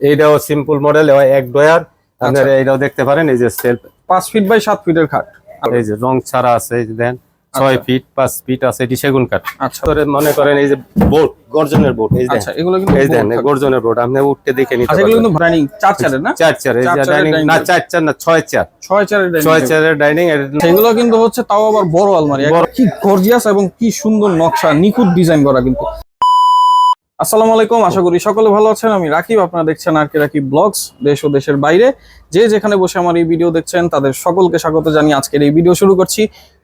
এইটাও simple model এক drawer আপনারা এইটাও দেখতে পারেন এই যে সেলফ পাঁচ ফিট বাই সাত ফিটের খাট। এই যে রং ছাড়া আছে এই যে দেন ছয় ফিট পাঁচ ফিট আছে এটি সেগুন কাঠ আচ্ছা। মনে করেন এই যে বোর্ড গর্জনের বোর্ড এই যে আচ্ছা এগুলো কিন্তু এই দেন গর্জনের বোর্ড আপনি উঠতে দেখে নিতে আচ্ছা এগুলো কিন্তু ডাইনিং চার চারের না? চার চার এই যে ডাইনিং না। চার চার না ছয় চার। ছয় চারের ডাইনিং ছয় চারের ডাইনিং এগুলো কিন্তু হচ্ছে তাও আবার বড় আলমারি। কি গর্জিয়াস এবং কি সুন্দর নকশা নিখুঁত ডিজাইন করা কিন্তু। আসসালামু আলাইকুম আশা করি সকলে ভালো আছেন। আমি রাকিব আপনারা দেখছেন আর কি রাকিব ব্লগস দেশ ও দেশের বাইরে। যে যেখানে বসে আমার এই ভিডিও দেখছেন তাদের সকলকে স্বাগত জানিয়ে আজকের এই ভিডিও শুরু করছি।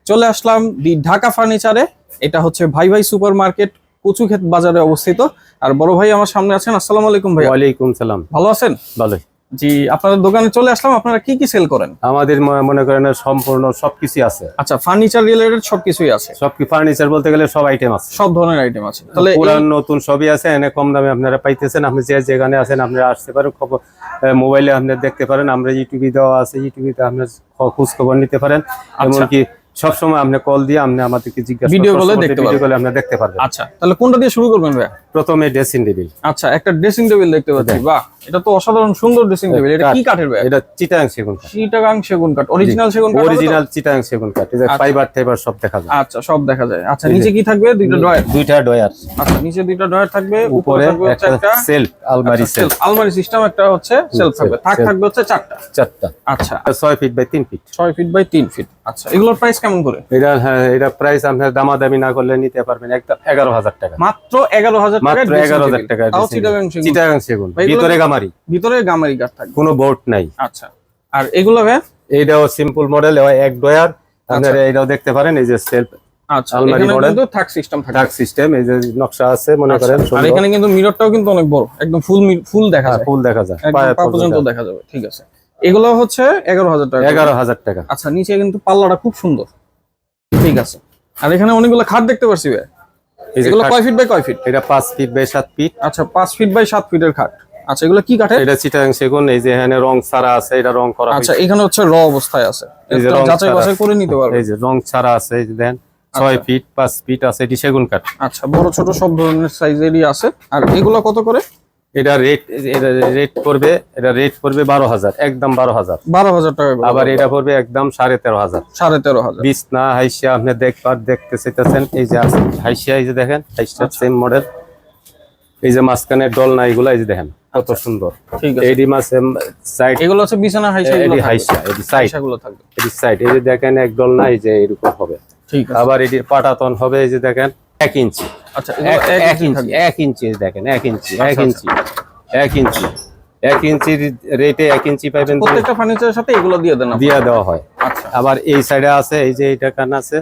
চলে আসলাম দি ঢাকা ফার্নিচারে। এটা হচ্ছে ভাই ভাই সুপার মার্কেট কচুক্ষেত বাজারে অবস্থিত। আর বড় ভাই আমার সামনে আছেন। আসসালামু আলাইকুম ভাই ওয়ালাইকুম সালাম। ভালো আছেন? ভালোই। জি আপনাদের দোকানে চলে আসলাম আপনারা কি কি সেল করেন? আমাদের মনে করেন সম্পূর্ণ সবকিছু আছে। আচ্ছা ফার্নিচার রিলেটেড সবকিছুই আছে? সব কি ফার্নিচার বলতে গেলে সব আইটেম আছে। সব ধরনের আইটেম আছে। তাহলে পুরান নতুন সবই আছে এনে কম দামে আপনারা পাইতেছেন। আপনি যে যেখানে আছেন আপনারা আসতে পারেন। খবর মোবাইলে আপনি দেখতে পারেন। আমরা ইউটিউবে দেওয়া আছে ইউটিউবে আপনার খ- খোঁজ খবর নিতে পারেন। এমনকি সবসময় আপনি কল দিয়ে আপনি আমাদেরকে জিজ্ঞাসা call এ দেখতে ভিডিও কলে আপনি দেখতে পারবেন। আচ্ছা তাহলে কোনটা দিয়ে শুরু করবেন ভাই প্রথমে ড্রেসিং টেবিল আচ্ছা একটা ড্রেসিং টেবিল দেখতে পাচ্ছি। বাহ এটা তো অসাধারণ সুন্দর ড্রেসিং টেবিল এটা কি কাঠের ভাই এটা চিটাং সেগুন কাঠ। চিটাগাং সেগুন কাঠ। অরিজিনাল সেগুন কাঠ অরিজিনাল চিটাং সেগুন কাঠ। যে ফাইবার টাইবার সব দেখা যায়। আচ্ছা সব দেখা যায়। আচ্ছা নিচে কি থাকবে? দুইটা ড্রয়ার দুইটা ডয়ার আচ্ছা নিচে দুইটা ড্রয়ার থাকবে উপরে থাকবে একটা সেলফ আলমারি সেলফ আলমারি সিস্টেম একটা হচ্ছে সেলফ থাকবে। থাক থাকবে হচ্ছে চারটা। চারটা। আচ্ছা। ছয় ফিট বাই তিন ফিট ছয় ফিট বাই তিন ফিট আচ্ছা এগুলোর প্রাইস কেমন করে? এটা হ্যাঁ এটা প্রাইস আপনার দামাদামি না করলে নিতে পারবেন একদম এগারো হাজার টাকা। মাত্র এগারো হাজার টাকা মাত্র এগারো হাজার টাকা তাও চিটাগাং সেগুন। চিটাগাং সেগুন। ভিতরে গামারি। ভিতরে গামারি কাঠ থাকবে। কোনো বোর্ড নাই। আচ্ছা। আর এগুলো ভাই? এইটাও সিম্পল মডেল এক ডয়ার আপনারা এটাও দেখতে পারেন এই যে সেলফ আচ্ছা আলমারি এখানে কিন্তু থাক সিস্টেম থাকে। ডাক সিস্টেম এই যে নকশা আছে মনে করেন আচ্ছা, আর এখানে কিন্তু মিররটাও কিন্তু অনেক বড়। একদম ফুল ফুল দেখা যায়। ফুল দেখা যায়। পা পর্যন্ত দেখা যাবে ঠিক আছে। এগুলো হচ্ছে এগারো হাজার টাকা। এগারো হাজার টাকা। আচ্ছা নিচে কিন্তু পাল্লাটা খুব সুন্দর। ঠিক আছে। আর এখানে অনেকগুলো খাট দেখতে পাচ্ছি ভাই। এগুলো কয় ফিট বাই কয় ফিট এটা পাঁচ ফিট বাই সাত ফিট আচ্ছা পাঁচ ফিট বাই সাত ফিটের খাট। আচ্ছা এগুলো কি এটা চিটাগাং সেগুন এই যে এখানে রং ছাড়া আছে এটা রং করা আচ্ছা এখানে হচ্ছে র অবস্থায় আছে। এই যে যাচাই বাছাই করে নিতে পারবে। এই যে রং ছাড়া আছে এই যে দেন ফিট পাঁচ ফিট আছে এটি সেগুন কাঠ। আচ্ছা বড় ছোট সব ধরনের সাইজেরই আছে। আর এগুলো কত করে? এটা রেট এটা রেট পড়বে এটা রেট পড়বে বারো হাজার একদম বারো হাজার। বারো হাজার টাকা আবার এটা পড়বে একদম সাড়ে তেরো হাজার। সাড়ে তেরো হাজার। বিছনা হাইসিয়া আপনি দেখবার দেখতে চাইতেছেন এই যে আছে হাইসিয়া এই যে দেখেন হাইসিয়া আচ্ছা। সেম মডেল এই যে মাঝখানে ডলনা এগুলা এই যে দেখেন কত সুন্দর। ঠিক আছে। এডি মাছ সাইড এগুলো হচ্ছে বিছানা হাইসা এডি হাইসিয়া এডি সাইডগুলো থাকবে। এডি সাইড এই যে দেখেন এক ডলনা এই যে এরকম হবে। ঠিক আছে। আবার এটির পাটাতন হবে এই যে দেখেন। এক ইঞ্চি। আচ্ছা এক ইঞ্চি এক ইঞ্চি দেখেন এক ইঞ্চি এক আচ্ছা, ইঞ্চি এক ইঞ্চি। এক ইঞ্চির রেটে এক ইঞ্চি পাইবেন প্রত্যেকটা ফার্নিচারের সাথে এগুলো দিয়ে দেন দিয়ে দেওয়া হয়। আচ্ছা। আবার এই সাইডে আছে এই যে এইটা কান আছে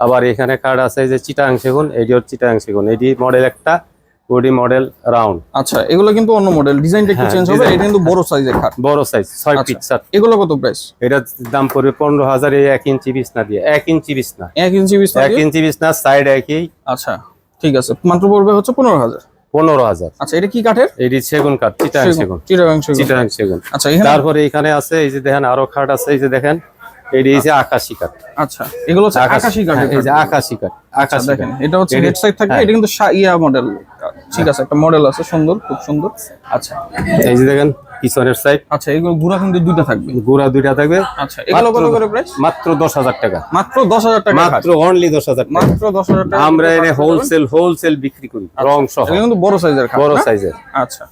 আবার এখানে কার্ড আছে এই যে চিটাং সেগুন এটি হচ্ছে চিটাং সেগুন এটি মডেল একটা ওডি মডেল রাউন্ড। আচ্ছা এগুলো কিন্তু অন্য মডেল ডিজাইনটা একটু হ্যাঁ, চেঞ্জ হবে এটা কিন্তু বড় সাইজের খাট। বড় সাইজ ছয় আচ্ছা। ফিট সাত এগুলো কত প্রাইস এটার দাম পড়বে পনেরো হাজার এই এক ইঞ্চি বিছনা দিয়ে। এক ইঞ্চি বিছনা। এক ইঞ্চি বিছনা এক দিয়ে? ইঞ্চি বিছনা সাইড একই। আচ্ছা ঠিক আছে। মাত্র পড়বে হচ্ছে পনেরো হাজার? পনেরো হাজার। আচ্ছা এটা কি কাঠের? এটি সেগুন কাঠ চিটাং সেগুন চিটাং সেগুন। আচ্ছা তারপরে এখানে আছে এই যে দেখেন আরও খাট আছে এই যে দেখেন। এটি হচ্ছে আকাশি কাঠ। আচ্ছা এগুলো হচ্ছে আকাশি হ্যাঁ, কাঠের এই যে। আকাশি কাঠ আচ্ছা, দেখেন কাঠ। এটা হচ্ছে হেড সাইড থাকবে হ্যাঁ। এটা কিন্তু ইয়া মডেল ঠিক আছে একটা মডেল আছে সুন্দর খুব সুন্দর। আচ্ছা। এই যে দেখেন পিছনের সাইড আচ্ছা এগুলো গুড়া কিন্তু দুইটা থাকবে। গুড়া দুইটা থাকবে। আচ্ছা এগুলো কত করে প্রাইস মাত্র দশ হাজার টাকা। মাত্র দশ হাজার টাকা মাত্র অনলি দশ হাজার টাকা। মাত্র দশ হাজার টাকা আমরা এনে হোলসেল হোলসেল বিক্রি করি রং সহ। এটা কিন্তু বড় সাইজের বড় সাইজের আচ্ছা।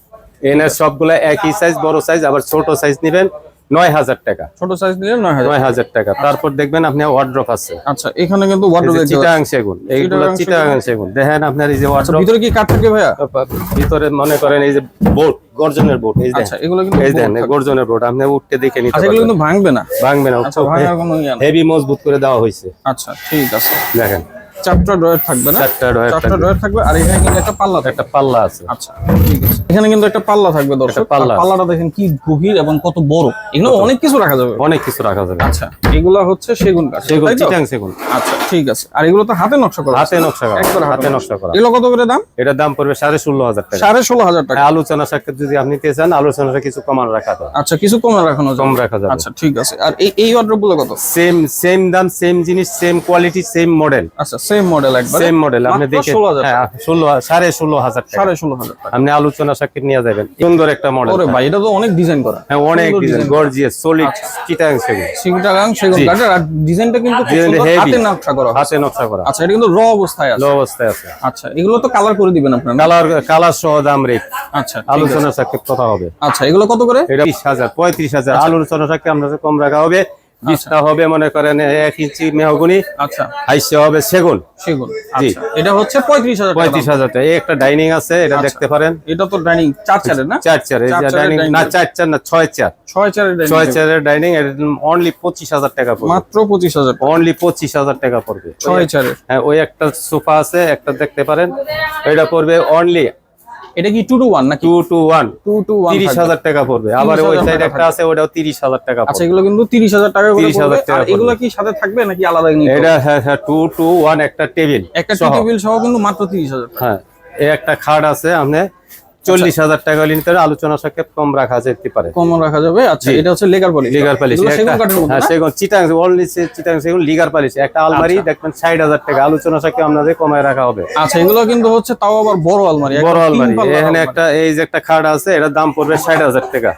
এনে সবগুলা একই সাইজ বড় সাইজ আবার ছোট সাইজ নিবেন। নয় হাজার টাকা। ছোট সাইজ নিলে নয় হাজার টাকা। তারপর দেখবেন আপনি ওয়ার্ড্রপ আছে। আচ্ছা এখানে কিন্তু এই চিটাং সেগুন। এইগুলো চিটাগাং চিটাগাং সেগুন। দেখেন আপনার এই যে ওয়ার্ড্রপ ভিতরে কি কাঠ থাকে ভাইয়া? ভিতরে মনে করেন এই যে বোর্ড গর্জনের বোর্ড এই আচ্ছা দেখেন। এগুলো কিন্তু এই দেখেন গর্জনের বোর্ড আপনি উঠতে দেখে নিতে আচ্ছা এগুলো কিন্তু ভাঙবে না। ভাঙবে আচ্ছা না হেভি মজবুত করে দেওয়া হয়েছে। আচ্ছা ঠিক আছে। দেখেন। চারটা ড্রয়ার থাকবে না? চারটা ডয়ার চারটা ড্রয়ার থাকবে আর এখানে কিন্তু একটা পাল্লা একটা পাল্লা আছে। আচ্ছা ঠিক আছে। এখানে কিন্তু একটা পাল্লা থাকবে দর্শক। পাল্লা পাল্লাটা দেখেন কি গভীর এবং কত বড়। এগুলো অনেক কিছু রাখা যাবে। অনেক কিছু রাখা যাবে। আচ্ছা এগুলো হচ্ছে সেগুন কাঠ সেগুন চিটাং সেগুন। আচ্ছা ঠিক আছে। আর এগুলো তো হাতে নকশা করা হাতে নকশা করা একবারে হাতে নকশা। করা। এগুলো কত করে দাম? এটার দাম পড়বে সাড়ে ষোলো হাজার টাকা। সাড়ে ষোলো হাজার টাকা। আলোচনা সাক্ষাৎ যদি আপনি নিতে চান আলোচনাটা কিছু কমান রাখা যাবে। আচ্ছা কিছু কমে রাখানো যাবে। কম রাখা যাবে। আচ্ছা ঠিক আছে। আর এই এই অর্ডারগুলো কত? সেম সেম দাম সেম জিনিস সেম কোয়ালিটি সেম মডেল আচ্ছা সেম সেম মডেল একবার? সেম মডেল আপনি দেখে 16,000 ষোলো সাড়ে ষোলো হাজার টাকা। সাড়ে ষোলো হাজার টাকা। আপনি আলোচনা সাক্ষী নিয়ে যাবেন। সুন্দর একটা মডেল ওরে ভাই এটা তো অনেক ডিজাইন করা। হ্যাঁ অনেক design design। Gorgeous solid Chittagong সেগুন। সিংটাগাং সেগুন কাঠের আর ডিজাইনটা কিন্তু। হাতে নকশা করা। হাতে নকশা করা। আচ্ছা এটা কিন্তু র অবস্থায় আছে। লো অবস্থায় আছে। আচ্ছা এগুলো তো কালার করে দিবেন আপনারা। কালার কালার সহ দাম রেট আচ্ছা। আলোচনা সাক্ষী কথা হবে। আচ্ছা এগুলো কত করে? এটা পঁয়ত্রিশ হাজার। আচ্ছা। আলোচনা সাক্ষী আপনাদের কম রাখা হবে। বিশটা হবে মনে করেন এক ইঞ্চি মেহগুনি আচ্ছা। হাইসে হবে সেগুন। সেগুন জি। আচ্ছা। এটা হচ্ছে পঁয়ত্রিশ হাজার টাকা পঁয়ত্রিশ। হাজার টাকা। এই একটা ডাইনিং আছে এটা দেখতে পারেন। এটা তো ডাইনিং চার চারের না? চার চার ডাইনিং না table। চার না ছয় চেয়ার ছয় চারের ডাইনিং ছয় চেয়ারের ডাইনিং অনলি পঁচিশ হাজার টাকা পড়বে। মাত্র পঁচিশ হাজার। অনলি পঁচিশ হাজার টাকা পড়বে। ছয় চারের। হ্যাঁ ওই একটা সোফা আছে একটা দেখতে পারেন। এটা পড়বে অনলি এটা কি 2 টু 1 নাকি? 2 two one two two one তিরিশ হাজার টাকা পড়বে। আবার ওই 30,000 সাইড একটা আছে ওটাও তিরিশ হাজার টাকা আচ্ছা এগুলো কিন্তু তিরিশ হাজার টাকা করে 30,000 পড়বে। টাকা আর এগুলো কি সাথে থাকবে নাকি আলাদা নিতে হবে? এটা হ্যাঁ হ্যাঁ 2 টু 1 একটা টেবিল একটা টেবিল সহ কিন্তু মাত্র তিরিশ হাজার। টাকা হ্যাঁ এই একটা খাট আছে আপনি চল্লিশ হাজার টাকা নিতে পারে, আলোচনা সাক্ষেপ কম রাখা যেতে পারে। কম রাখা যাবে। আচ্ছা এটা হচ্ছে লেগার পলিশ লিগার পালিশ সেগুন চিটাং অনলি চিটাং সেগুন লিগার পালিশ একটা আলমারি আচ্ছা। দেখবেন ষাট হাজার টাকা। আলোচনা সাক্ষে আপনাদের কমায় রাখা হবে। আচ্ছা এগুলো কিন্তু হচ্ছে তাও আবার বড় আলমারি বড় আলমারি। এখানে একটা এই যে একটা খাট আছে এটার দাম পড়বে ষাট হাজার টাকা।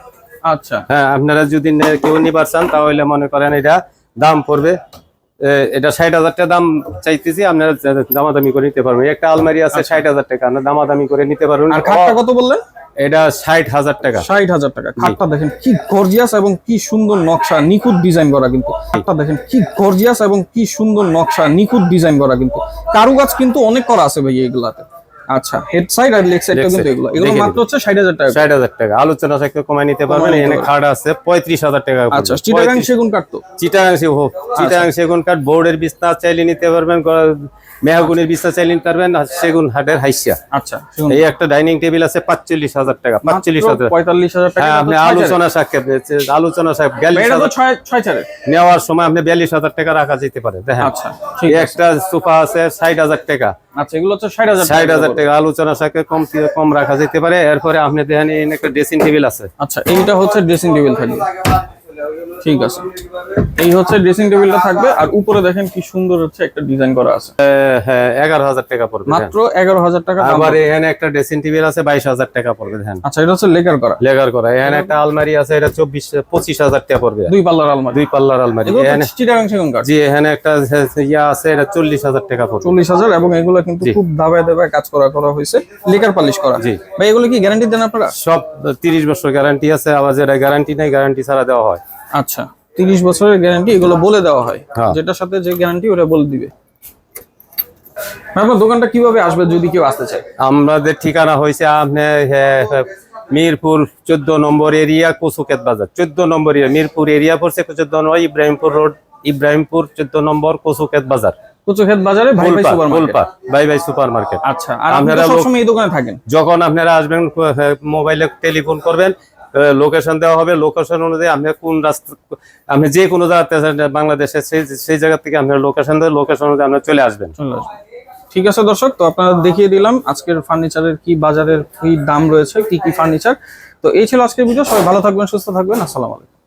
আচ্ছা। হ্যাঁ আপনারা যদি কেউ নিবার চান তাহলে মনে করেন এটা দাম পড়বে এটা ষাট হাজার টাকা দাম চাইতেছি আপনারা দামাদামি করে নিতে পারবেন। একটা আলমারি আছে ষাট হাজার টাকা আপনার দামাদামি করে নিতে পারবেন। আর খাটটা কত বললেন? এটা ষাট হাজার টাকা। ষাট হাজার টাকা। খাটটা দেখেন কি গর্জিয়াস এবং কি সুন্দর নকশা নিখুঁত ডিজাইন করা কিন্তু। খাটটা দেখেন কি গর্জিয়াস এবং কি সুন্দর নকশা নিখুঁত ডিজাইন করা কিন্তু। কারুকাজ কিন্তু অনেক করা আছে ভাই এগুলাতে আচ্ছা হেড সাইড আর লেগ কিন্তু এগুলো। এগুলো মাত্র হচ্ছে 60000 টাকা 60000 টাকা। আলোচনা সাথে কমাই নিতে পারবেন। এখানে আছে 35000 টাকা আচ্ছা চিটাগাং সেগুন কাট তো। চিটাগাং সেগুন চিটাগাং সেগুন কাট বোর্ডের চাইলে নিতে পারবেন। চাইলে নিতে পারবেন। সেগুন হাটের হাইসিয়া আচ্ছা এই একটা ডাইনিং টেবিল আছে 45000 টাকা 45000 45000 টাকা। হ্যাঁ, আপনি আলোচনা সাথে আলোচনা সাহেব নেওয়ার সময় আপনি 42000 টাকা রাখা যেতে পারে। দেখেন। আচ্ছা একটা সোফা আছে 60000 টাকা। আচ্ছা এগুলো হচ্ছে 60000 60000 থেকে আলোচনা সাথে কম কম রাখা যেতে পারে। এরপরে আপনি দেখেন একটা ড্রেসিং টেবিল আছে। আচ্ছা এইটা হচ্ছে ড্রেসিং টেবিল থাকবে ঠিক আছে। এই হচ্ছে ড্রেসিং টেবিলটা থাকবে আর উপরে দেখেন কি সুন্দর হচ্ছে একটা ডিজাইন করা আছে। হ্যাঁ এগারো হাজার টাকা পড়বে মাত্র এগারো হাজার টাকা আবার এখানে একটা ড্রেসিং টেবিল আছে বাইশ হাজার টাকা পড়বে দেখেন। আচ্ছা এটা হচ্ছে লেকার করা। লেগার করা। এখানে একটা আলমারি আছে এটা চব্বিশ পঁচিশ হাজার টাকা পড়বে। দুই পাল্লার আলমারি। দুই পাল্লার আলমারি। এখানে জি একটা ইয়া আছে এটা চল্লিশ হাজার টাকা পড়বে। চল্লিশ হাজার এবং এগুলো কিন্তু খুব দাবায় দাবায় কাজ করা করা হয়েছে। লেকার পালিশ করা। জি। ভাই এগুলো কি গ্যারান্টি দেন আপনারা? সব তিরিশ বছর গ্যারান্টি আছে আবার যেটা গ্যারান্টি নাই গ্যারান্টি ছাড়া দেওয়া হয়। আচ্ছা। তিরিশ বছরের গ্যারান্টি এগুলো বলে দেওয়া হয়। হ্যাঁ। যেটার সাথে যে গ্যারান্টি ওটা বলে দিবে। ভাই, আপনার দোকানটা কীভাবে আসবে যদি কেউ আসতে চায়? আমাদের ঠিকানা হয়েছে আপনি মিরপুর চোদ্দ নম্বর এরিয়া কচুকেত বাজার। চোদ্দ নম্বর এরিয়া মিরপুর এরিয়া পড়ছে চোদ্দ নম্বর ইব্রাহিমপুর রোড ইব্রাহিমপুর চোদ্দ নম্বর কচুকেত বাজার। কুচুক্ষেত বাজারে ভাই ভাই সুপার মার্কেট বাই বাই সুপার মার্কেট আচ্ছা আর আপনারা সবসময় এই দোকানে থাকেন? যখন আপনারা আসবেন মোবাইলে টেলিফোন করবেন। লোকেশন দেওয়া হবে। লোকেশন অনুযায়ী আপনি কোন রাস্তা আপনি যে কোনো জায়গাতে বাংলাদেশে সেই সেই জায়গা থেকে আপনার লোকেশন দেয় লোকেশন অনুযায়ী আপনার চলে আসবেন। ঠিক আছে দর্শক, তো আপনারা দেখিয়ে দিলাম আজকের ফার্নিচারের কি বাজারের কি দাম রয়েছে, কি কি ফার্নিচার। তো এই ছিল আজকের ভিডিও। সবাই ভালো থাকবেন, সুস্থ থাকবেন। আসসালামু আলাইকুম।